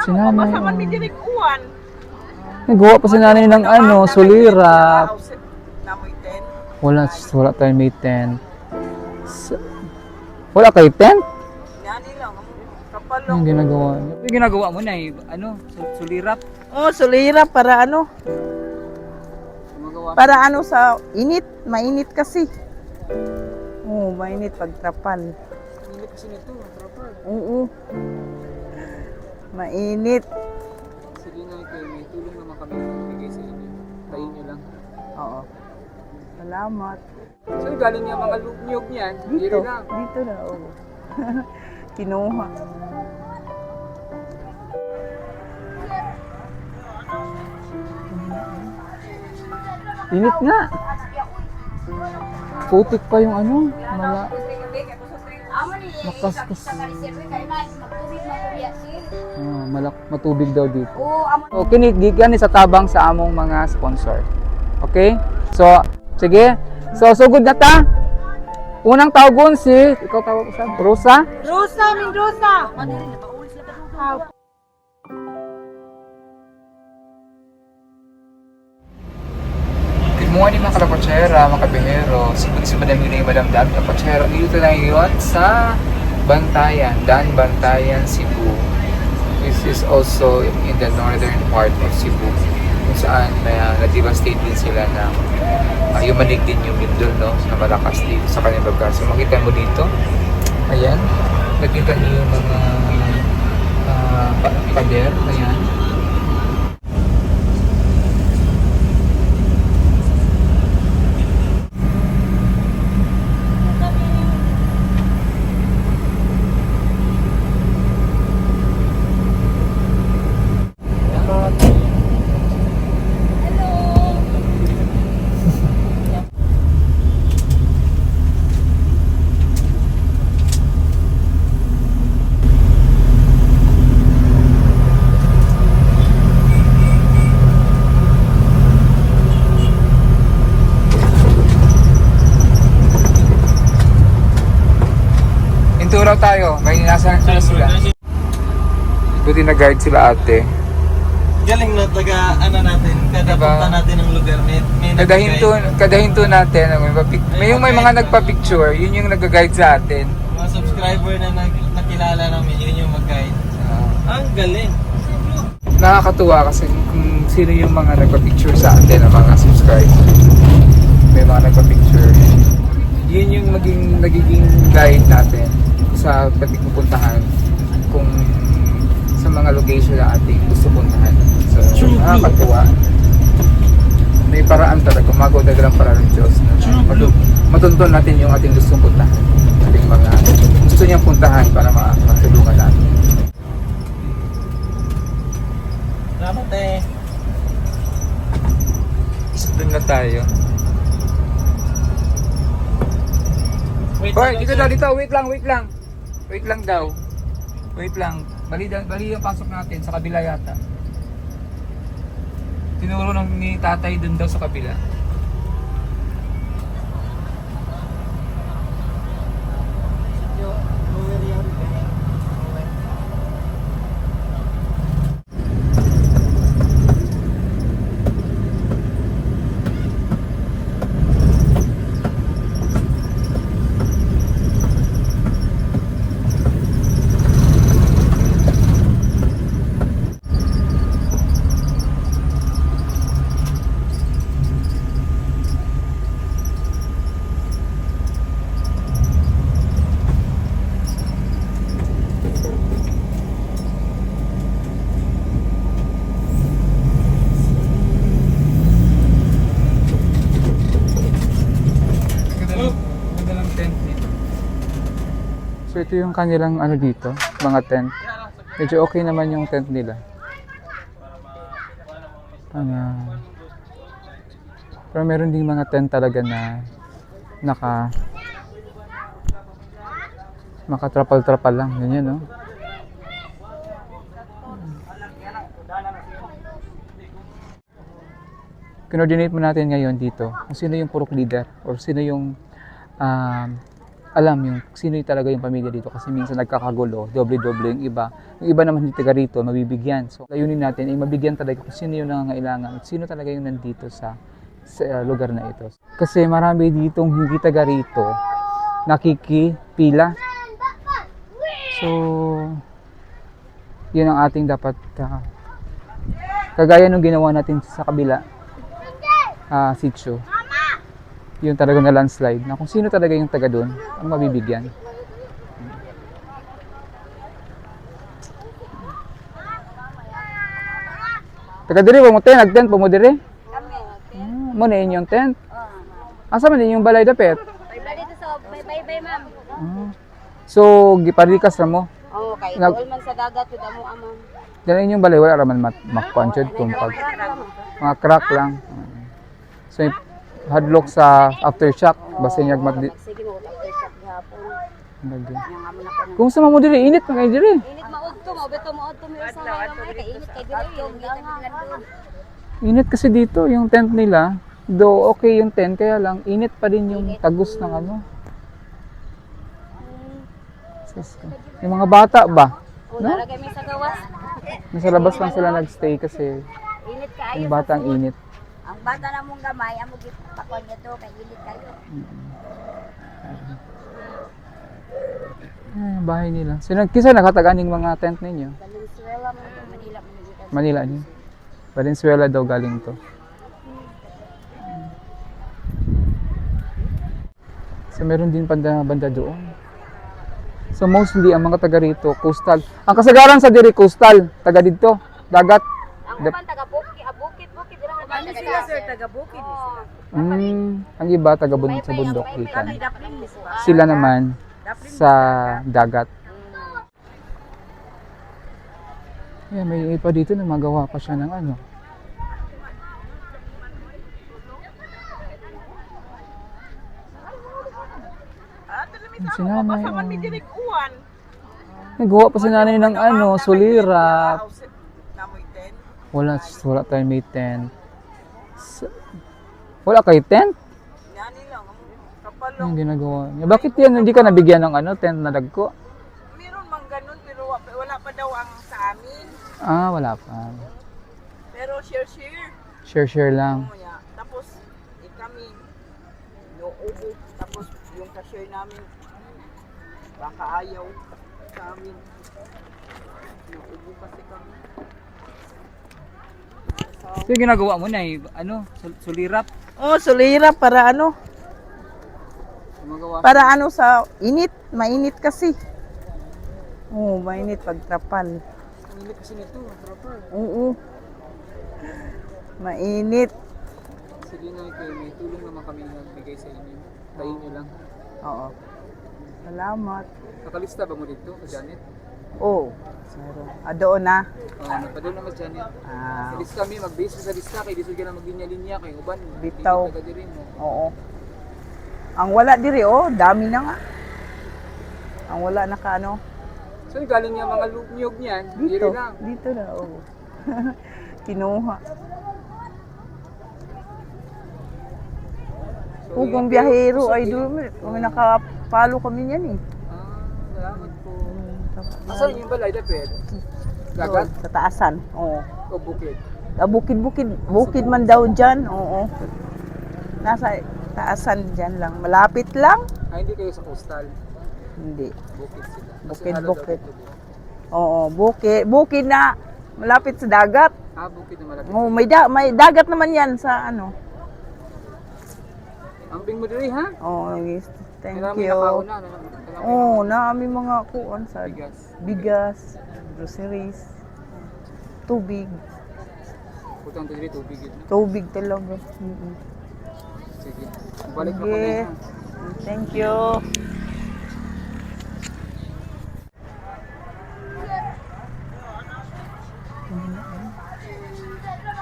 Si nanay. Masaman mi diri kuwan. Nagawa pa si nanay ng ano, ten. Wala, wala tayo may tent. Sa- Wala kayo tent? Yan lang. Kapal Anong ginagawa niyo? Ano ginagawa mo na eh? Ano? Sul- Sulirap? Oh, sulira para ano? Gumagawa. Para ano sa init, mainit kasi. Oh, mainit pag trapal. Hindi kasi nito, proper. Oo. Mainit. Sige na kayo, may tulong naman kami bigay sa inyo. Tayin niyo lang. Oo. Salamat. So galing yung mga niyog niyan, Dito. dito lang. Dito na, oo. Kinuha. Init nga. Putik pa yung ano, mala. Makaskas. Ah, malak matubig daw dito. So, kinig gikan ni sa tabang sa among mga sponsor. Okay? So, sige. So, sugod na ta. Unang tawagon si, ikaw tawag ko sa, Rosa. Rosa, Mendoza! Good morning mga kalakotsera, mga kabihero. Sipag si Madam Yunay, Madam Dan Kalakotsera. Dito na ngayon sa Bantayan, Dan Bantayan, Cebu. This is also in the northern part of Cebu. Kung saan may uh, na-devastate din sila na uh, yumanig din yung lindol, no? Na malakas dito sa kanilang lugar. So makita mo dito, ayan, nakita niyo yung mga uh, pa- pader, ayan. Inturaw tayo, may nasa na sila. Buti na guide sila ate. Galing na taga ano natin, kada Diba? punta natin ng lugar may may Kada nag-guide. hinto, kada hinto natin, may, mapic- may yung may mga nagpa-picture, yun yung nag-guide sa atin. Mga subscriber na nag, nakilala namin, yun yung mag-guide. Ah, Ang galing. nakakatuwa kasi kung sino yung mga nagpa-picture sa atin, ang mga subscriber. May mga nagpa-picture. Yun yung maging, nagiging guide natin sa pati pupuntahan kung mga location na ating gusto puntahan. So, nakakatuwa. May paraan talaga, gumagawa talaga ng paraan ng Diyos na matu- matuntun natin yung ating gustong puntahan. Ating mga gusto niyang puntahan para ma- matulungan natin. Salamat eh. Doon na tayo. Wait, lang, dito daw, dito. Wait lang, wait lang. Wait lang daw. Wait lang. Bali, bali yung pasok natin sa kabila yata. Tinuro ng ni tatay dun daw sa kabila. Ganda lang, ganda lang tent nito. So ito yung kanilang ano dito, mga tent. Medyo okay naman yung tent nila. Ano, pero meron ding mga tent talaga na naka makatrapal-trapal lang. Ganyan, no? Coordinate mo natin ngayon dito kung sino yung purok leader or sino yung um, alam yung sino yung talaga yung pamilya dito kasi minsan nagkakagulo, doble-doble yung iba. Yung iba naman hindi taga rito, mabibigyan. So, layunin natin ay mabigyan talaga kung sino yung nangangailangan at sino talaga yung nandito sa, sa uh, lugar na ito. Kasi marami ditong hindi taga rito nakikipila. So, yun ang ating dapat uh, kagaya nung ginawa natin sa kabila ah sitio yung talaga na landslide na kung sino talaga yung taga doon ang mabibigyan. Taga diri mo tent nagtent pa mo diri. Ah, mo na inyong tent. Asa man inyong balay dapet? Bye dito sa bye-bye ma'am. Ah. so giparikas ra mo? Oo, kay Nag- man sa dagat yun amo amon. Dala inyong balay wala raman mat makuanchod kung pag mga crack lang. So yung hadlock sa aftershock basta niya mat di- Sige mo after shot gihapon. Ko. Kung sa mo diri init mga diri. Init maud to, mo beto maud to mi sa kay init kay ganga. Init kasi dito yung tent nila. Do okay yung tent kaya lang init pa din yung tagos ng ano. Ko. Yung mga bata ba? O nalagay mi sa gawas. Nasa labas lang sila nagstay kasi Init kaayo. yung bata ang init. Ang bata na mong gamay amo gid pakon niya to kay init kayo. Ay, bahay nila. Nag- kisa nakataganing mga tent ninyo? Valenzuela man to Manila man gid. Manila niyo? Valenzuela daw galing to. So meron din banda, banda doon. So mostly ang mga taga rito, coastal. Ang kasagaran sa diri coastal, taga dito, dagat. Ang uban taga bukid, ah, bukid bukid uban taga sir taga bukid Mm, ang iba taga bun sa bundok. Daplin ni sila. Sila naman sa dagat. Yeah, may ipa dito na magawa pa siya ng ano. Si nanay, oh. Nagawa pa si nanay ng ano, sulirap. Wala, wala tayong may tent. Sa- Wala kay tent? Ano yung ginagawa niya? Bakit yan hindi ka nabigyan ng ano, tent na dagko? Meron mang ganun pero wa- wala pa daw ang sa amin. Ah, wala pa. Pero share-share. Share-share lang. Ano. Tapos eh, kami noobo. Tapos yung ka-share namin baka ayaw sa amin. Noobo kasi kami. So yung ginagawa mo na ano, sul- sulirap. Oh, sulira para ano? Para ano sa init. Mainit kasi. Oh, mainit pag trapal. Ang init kasi nito, proper. Oo. Mainit. Sige na kayo, may tulong naman kami nagbigay sa inyo. Tayin nyo lang. Oo. Salamat. Nakalista ba mo dito, Janet? Oh, meron. Ah, doon na. Oo, uh, napadala naman sa Janet. Ah, Sa lista kami, mag-base sa lista, kay disod ka na mag-linya-linya, kay uban. Bitaw. Hindi ka diri mo. oo. Ang wala diri, oh, dami na nga. Ang wala na ka, ano, So galing niya mga loop niyog niyan, dito. dito lang. Dito na, oo. Kinuha. So, Kung biyahero ay doon, kung nakapalo kami niyan eh. Ah, salamat po. Asan yung balay dapet? Dagat Doon, sa taasan, oo. o bukid? Ah, bukid-bukid, bukid man daw dyan, oo. Nasa taasan dyan lang, malapit lang. Ah, hindi kayo sa coastal. Hindi. Bukid sila. Kasi Bukid, halo bukid. dagat. Oo, bukid, bukid na malapit sa dagat. Ah, bukid na malapit. Oo, may, da- may dagat naman yan sa ano. Ang bing mo diri ha? Oh, yes. Thank Marami you. nakauna. na- na- Oh, naami mga kuon sa Bigas. bigas, groceries, tubig, Putang tubig yun. tubig talaga. Mm-mm. Sige. Balik na Sige. kami ha. Thank you.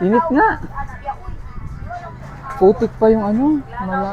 Init nga. Putik pa yung ano. Mala.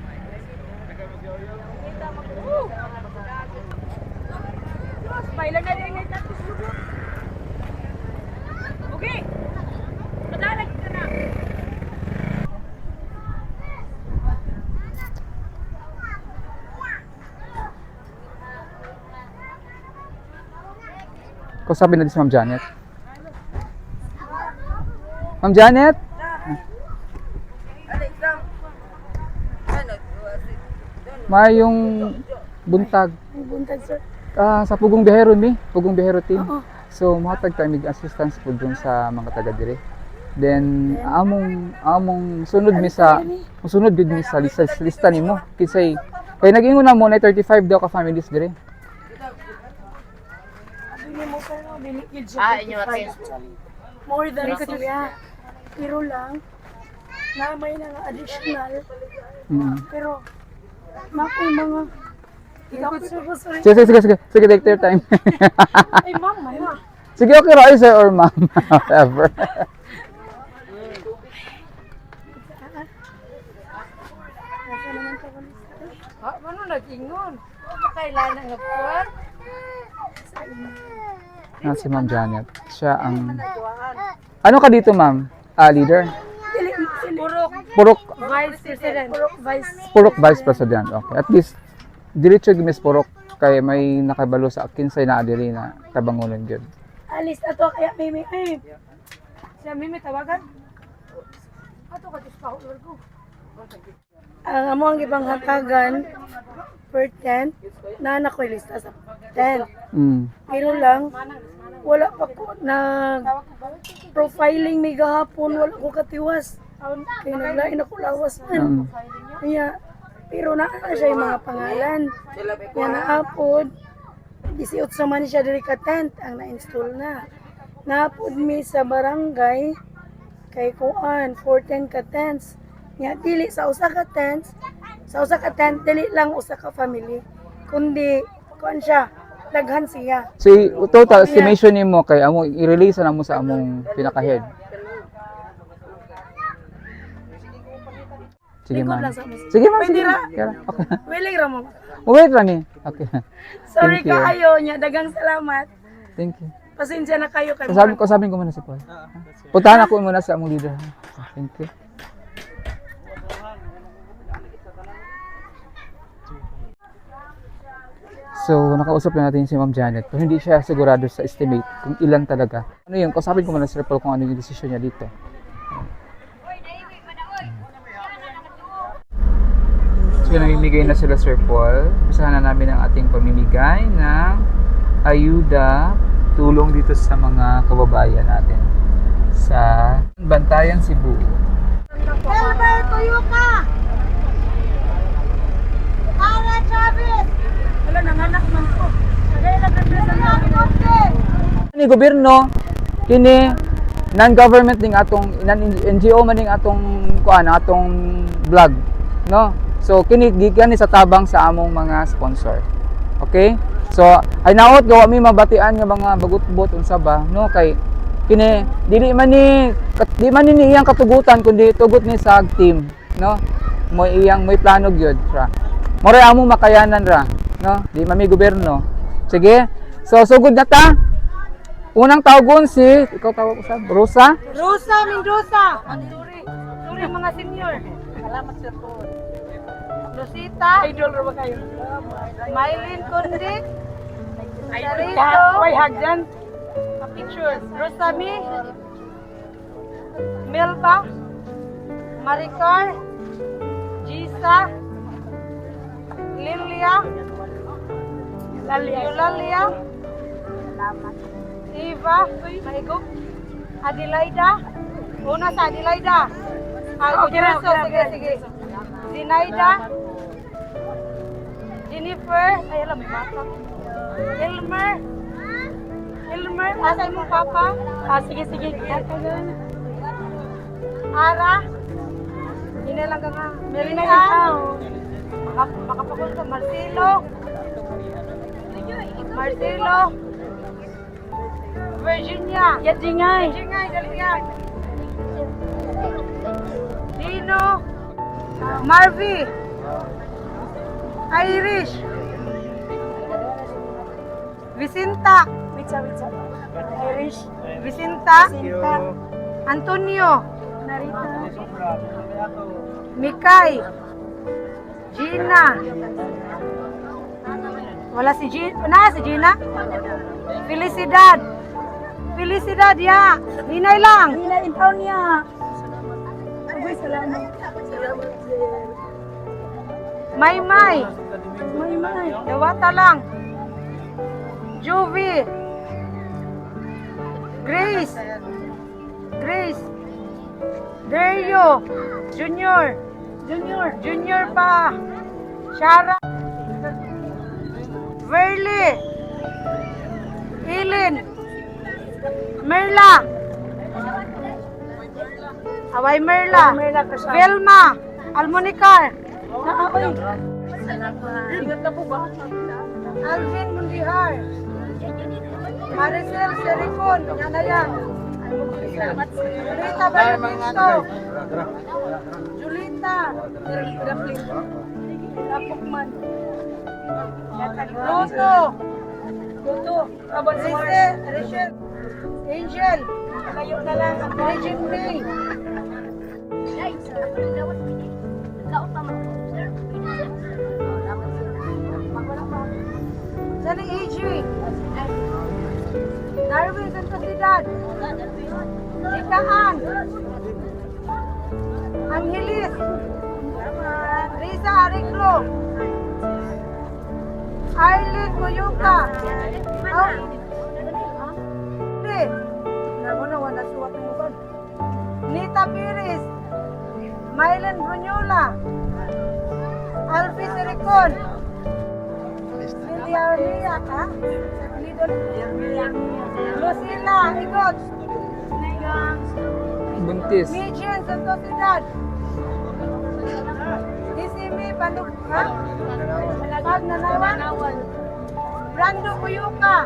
Din ito. Okay. Madalag ka na. Natin si Ma'am Janet. Ma'am Janet? Mayong buntag. Buntag, sir. Ah, sa Pugong Bihero mi, Pugong Bihero team. So matag kami assistance po dun sa mga taga dire. Then among among sunod mi sa sunod gud mi sa lista, lista nimo. Kinsay kay nag-ingon na mo na 35 daw ka families dire. Ah, inyo more than sila. Pero lang, na may nga additional, Mm. pero makoy mga. Sige, sige, sige, sige, sige, take your time. Ay, mama na. sige, okay ra sir or ma'am. Whatever. Ha, ano nag-ingon? Kailangan nga po. Na si Ma'am Janet. Siya ang Ano ka dito, ma'am? Ah, leader? Purok Purok Vice President. Purok Vice. Purok Vice President. Okay. At least diretso gimis Purok kay may nakabalo sa akin sa naa diri na tabangunan gyud. Alis na to, kaya may may, ay. Siya may may tawagan. Ato ka, tis pa, ko. Ang amo ang ibang hatagan per 10, na na ko lista sa 10. Mm. Pero lang, wala pa ko nag profiling may gahapon, wala ko katiwas. Kaya naglain ako lawas Mm. Kaya, pero na siya yung mga pangalan. Kaya naapod, 18 man siya diri ka tent ang na-install na. Naapod mi sa barangay kay kuan 14 ka tents. Nya dili sa usa ka tents, sa usa ka tent dili lang usa ka family, kundi kuan siya, daghan siya. So total estimation nimo kay amo i-release na mo sa among pinaka-head. Sige, mo. Sige, ma'am. Pwede ra? Okay. Willing ra mo. Wait lang eh. Okay. Sorry Thank you. kaayo nya dagang salamat. Thank you. Pasensya na kayo kay Kasabi ko, sabihin ko muna si Paul. Puntahan ako muna sa among leader. Thank you. So, nakausap na natin si Ma'am Janet. Pero hindi siya sigurado sa estimate kung ilan talaga. Ano yun? Kausapin ko muna si Paul kung ano yung desisyon niya dito. So, namimigay na sila Sir Paul. Usahan na namin ang ating pamimigay ng ayuda, tulong dito sa mga kababayan natin sa Bantayan, Cebu. Elmer, tuyo ka! Para Chavez! Wala nanganak man ko. Ni gobyerno kini non-government ning atong NGO man ning atong kuan atong vlog, no? So kini gikan ni sa tabang sa among mga sponsor. Okay? So ay naot gawa mi mabatian nga mga bagut-bot unsa ba, no? Kay kini dili man ni di man ni iyang katugutan kundi tugot ni sa team, no? Mo iyang may plano gyud ra. Moray among makayanan ra, no? Di man mi gobyerno. Sige. So sugod na ta. Unang tawagon si, ikaw tawag ko sa Rosa. Rosa Mendoza. Turi. Turi mga senior. Salamat sir po. Rosita. Idol ra ba kayo? Mylene Kundi. Sarito. Why hug dyan? Pictures. Rosami. Melba. Maricar. Gisa. Lilia. Lalia. Eulalia. Eva. Adelaida. Una sa Adelaida. Ah, sige, sige. Zinaida. Jennifer. Ay, alam, may mata. Elmer. Elmer, asa mo papa? Ah, sige, sige. Ara. Hindi lang ka nga. Merinan. Maka, makapagod ka. Marcelo. Marcelo. Virginia. Yadingay. Virginia, dali yan. Dino. Marvy. Irish. Vicinta. Witsa, witsa. Irish. Vicinta. Sinta. Antonio. Narita. Mikay. Gina. Wala si Gina. Na, si Gina? Felicidad. Felicidad, ya. Hinay lang. Nila in town niya. Abay, salamat. May May. May may. Dawata lang. Juvie. Grace. Grace. Dario. Junior. Junior. Junior pa. Shara. Verly. Ilin. Merla. Away Merla. Merla ka siya. Velma. Almonicar. Naaoy. Alvin Mundihar. Maricel Sericon. Yan na yan. Julita Benedicto. Julita. Rapokman. Luto. Luto. Rize. Rachel. Angel. Layo na lang. Regine May. Sani AG. Darwin Santosidad. Ikaan. Angelis. Risa Ariclo. Arlene Coyuca. Oh. Hindi. Namo na wala suwat ng uban. Nita Piris. Mylen Brunyola. Alfie Siricon. Cindy Arlia, ha? Lucila Igot. Buntis. Mijen Santosidad. Isimi Banduk, ha? Pagnanawan. Brando Kuyuka.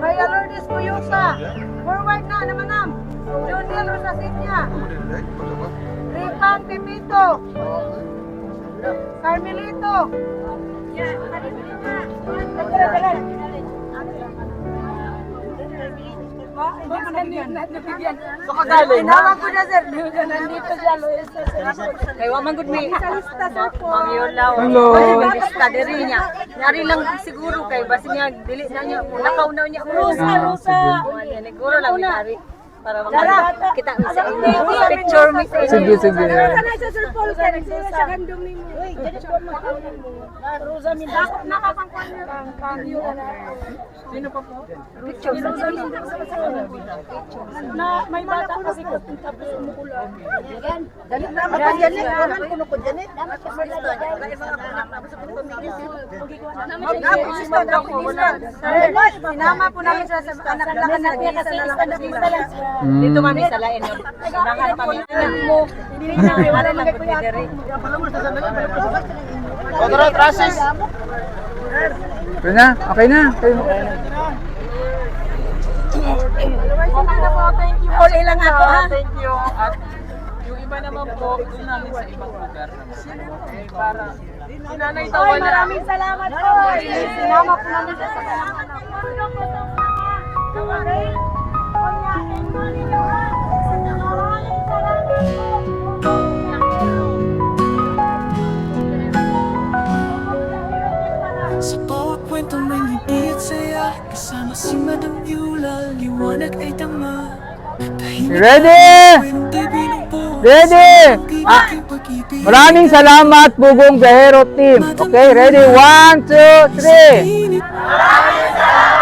Kaya Lourdes Kuyuka. Forward na naman nam. Junior Rosasinya. Ripan Pipito. Carmelito. Mo nabigyan. Nabigyan. Tinawa ko na sir. Nandito siya, Loisa. Kay wa man gud mi. Sa lista sir po. Ma'am Yola. Hello. Lista diri niya. Yari lang siguro kay basi niya dili na niya nakaw na niya. Rosa, Rosa. Siguro lang yari para makita sa inyo. Picture mi sa inyo. Sige, sige. Sana sa Sir Paul sa gandong ni mo. Uy, dito ko mo. Rosa min ako nakapangkuan niya. Na. Sino pa po? Picture. Rosa min Na may bata kasi ko tapos umukula. Ganit na ako dyan eh. Ganit ko ko dyan eh. Sinama po namin sa anak na anak niya kasi isa na lang Mm. Dito mami sa lain yun. Nangan kami. Hindi na may wala lang gud diri. Okay na, okay na. Okay na. Uli lang ako ha. Thank you. At yung iba naman po, doon namin sa ibang lugar naman. Okay, para si Nanay Oy, Tawa na. maraming salamat po. Sinama po namin sa anak Sa bawat kwento may ngiti at saya Kasama si Madam Yula, liwanag ay tama Ready? Ready? Ah, maraming salamat, Bugong Gahero Team. Okay, ready? One, two, three. Init Ay